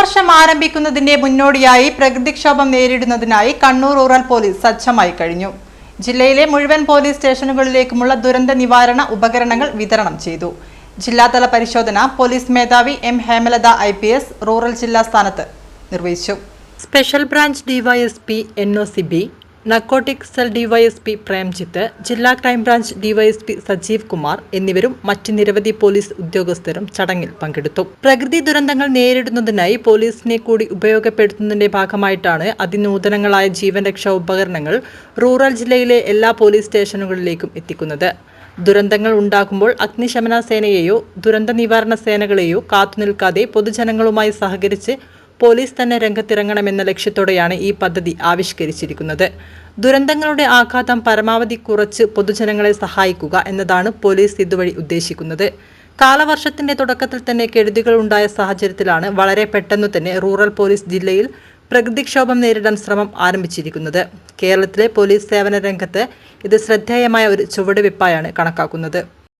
കാലവർഷം ആരംഭിക്കുന്നതിന്റെ മുന്നോടിയായി പ്രകൃതിക്ഷോഭം നേരിടുന്നതിനായി കണ്ണൂർ റൂറൽ പോലീസ് സജ്ജമായി കഴിഞ്ഞു. ജില്ലയിലെ മുഴുവൻ പോലീസ് സ്റ്റേഷനുകളിലേക്കുമുള്ള ദുരന്ത നിവാരണ ഉപകരണങ്ങൾ വിതരണം ചെയ്തു. ജില്ലാതല പരിശോധന പോലീസ് മേധാവി M Hemalatha I P S rural ജില്ലാ സ്ഥാനത്ത് നിർവഹിച്ചു. Special branch DYSP N O C B narcotic cell DYSP Premjith ജില്ലാ ക്രൈംബ്രാഞ്ച് ഡിവൈഎസ്പി സജീവ് കുമാർ എന്നിവരും മറ്റ് നിരവധി പോലീസ് ഉദ്യോഗസ്ഥരും ചടങ്ങിൽ പങ്കെടുത്തു. പ്രകൃതി ദുരന്തങ്ങൾ നേരിടുന്നതിനായി പോലീസിനെ കൂടി ഉപയോഗപ്പെടുത്തുന്നതിന്റെ ഭാഗമായിട്ടാണ് അതിനൂതനങ്ങളായ ജീവൻ രക്ഷാ ഉപകരണങ്ങൾ റൂറൽ ജില്ലയിലെ എല്ലാ പോലീസ് സ്റ്റേഷനുകളിലേക്കും എത്തിക്കുന്നത്. ദുരന്തങ്ങൾ ഉണ്ടാകുമ്പോൾ അഗ്നിശമന സേനയെയോ ദുരന്ത നിവാരണ സേനകളെയോ കാത്തുനിൽക്കാതെ പൊതുജനങ്ങളുമായി സഹകരിച്ച് പോലീസ് തന്നെ രംഗത്തിറങ്ങണമെന്ന ലക്ഷ്യത്തോടെയാണ് ഈ പദ്ധതി ആവിഷ്കരിച്ചിരിക്കുന്നത്. ദുരന്തങ്ങളുടെ ആഘാതം പരമാവധി കുറച്ച് പൊതുജനങ്ങളെ സഹായിക്കുക എന്നതാണ് പോലീസ് ഇതുവഴി ഉദ്ദേശിക്കുന്നത്. കാലവർഷത്തിന്റെ തുടക്കത്തിൽ തന്നെ കെടുതികൾ ഉണ്ടായ സാഹചര്യത്തിലാണ് വളരെ പെട്ടെന്ന് തന്നെ റൂറൽ പോലീസ് ജില്ലയിൽ പ്രകൃതിക്ഷോഭം നേരിടാൻ ശ്രമം ആരംഭിച്ചിരിക്കുന്നത്. കേരളത്തിലെ പോലീസ് സേവന രംഗത്ത് ഇത് ശ്രദ്ധേയമായ ഒരു ചുവടുവെപ്പായാണ് കണക്കാക്കുന്നത്.